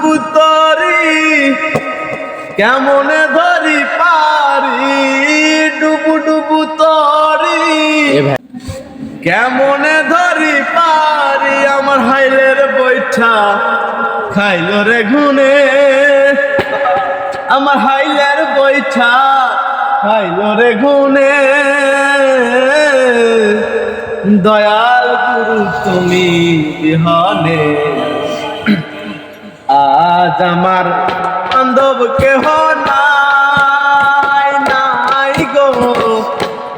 ডুবু তরি কেমনে ধরি পারি ডুবু ডুবু তরি। কেমনে ধরি পারি আমার হাইলের বৈঠা খাইল রে গুনে আমার হাইলের বৈঠা খাইল রে গুনে দয়াল গুরু তুমি বিহনে। আজ আমার বান্ধব কেহ নাই নাই গো।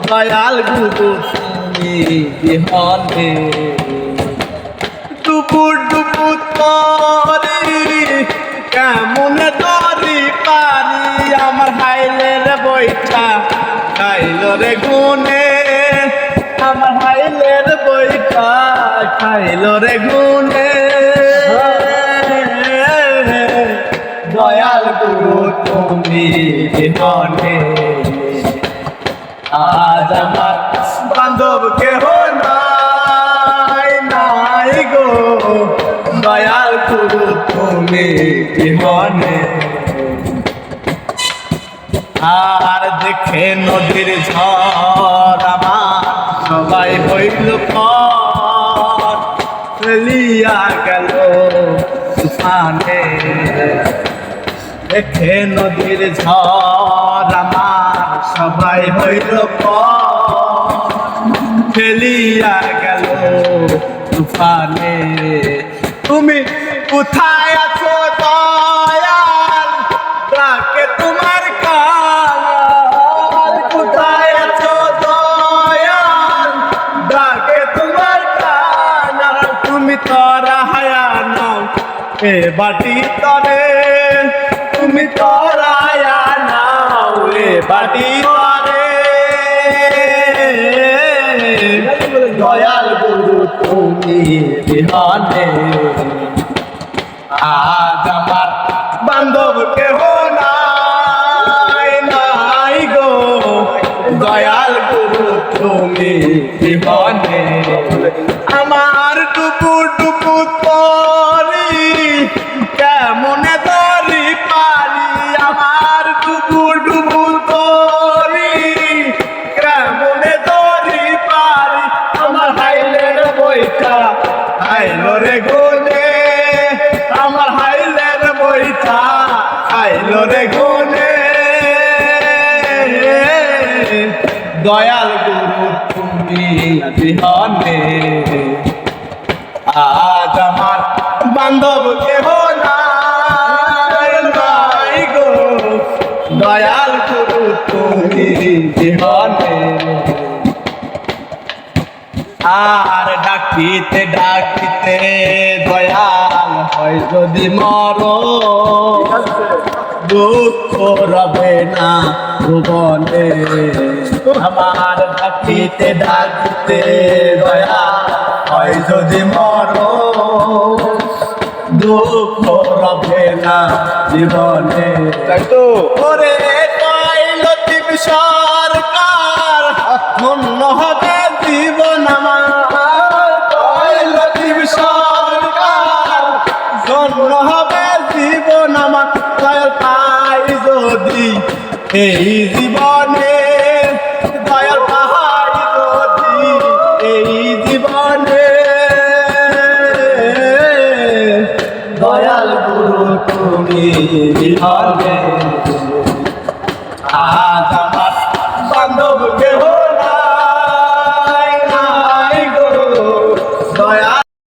দয়াল গুরু বিহনে। টুপুর টুপুর তরি কেমন তরি পারি আমার হাইলের বৈঠা খাইল রে গুনে আমার হাইলের বৈঠা খাইল রে গুনে তুমি জীবনে আজ আমার বান্ধব নাই গো দয়াল গুরু তুমি জীবনে আর দেখে নদীর ঝড় সবাই হইল ফেলিয়া গেল তুফানে দেখে নদীর ঝড় আমার সবাই হইল ফেলিয়া গেল তুফানে। তুমি কোথায় আছো দয়াল? ডাকে তোমার কাল। কোথায় আছো দয়াল? ডাকে তোমার তুমি তোরা হায়া নাও। এ বাটি তরে তুমি তোরা হায়া নাও এ বাটি তরে দয়াল গুরু, তুমি বিহানে। আজ আমার বান্ধব কেহ নাই নাই গো। দয়াল গুরু, তুমি বিহানে। আমার টুকু টুকু তরি দয়াল গুরু তুমি বিহনে। আজ আমার বান্ধব কেহ নাই গো। দয়াল গুরু তুমি বিহনে। আর ডাকিতে ডাকিতে দয়াল হয় যদি মর দুঃখ রবে না ভুবনে। আমার ডাকিতে ডাকিতে দয়াল হয় যদি মর দুঃখ রবে না জীবনে। তাই তো ওরে দিব সরকার ধন্য হবে জীবন আমার। যদি এই জীবনে দয়াল পাই যদি এই জীবনে দয়াল গুরু তুমি বিহারে আজ আমার বান্ধব কেহ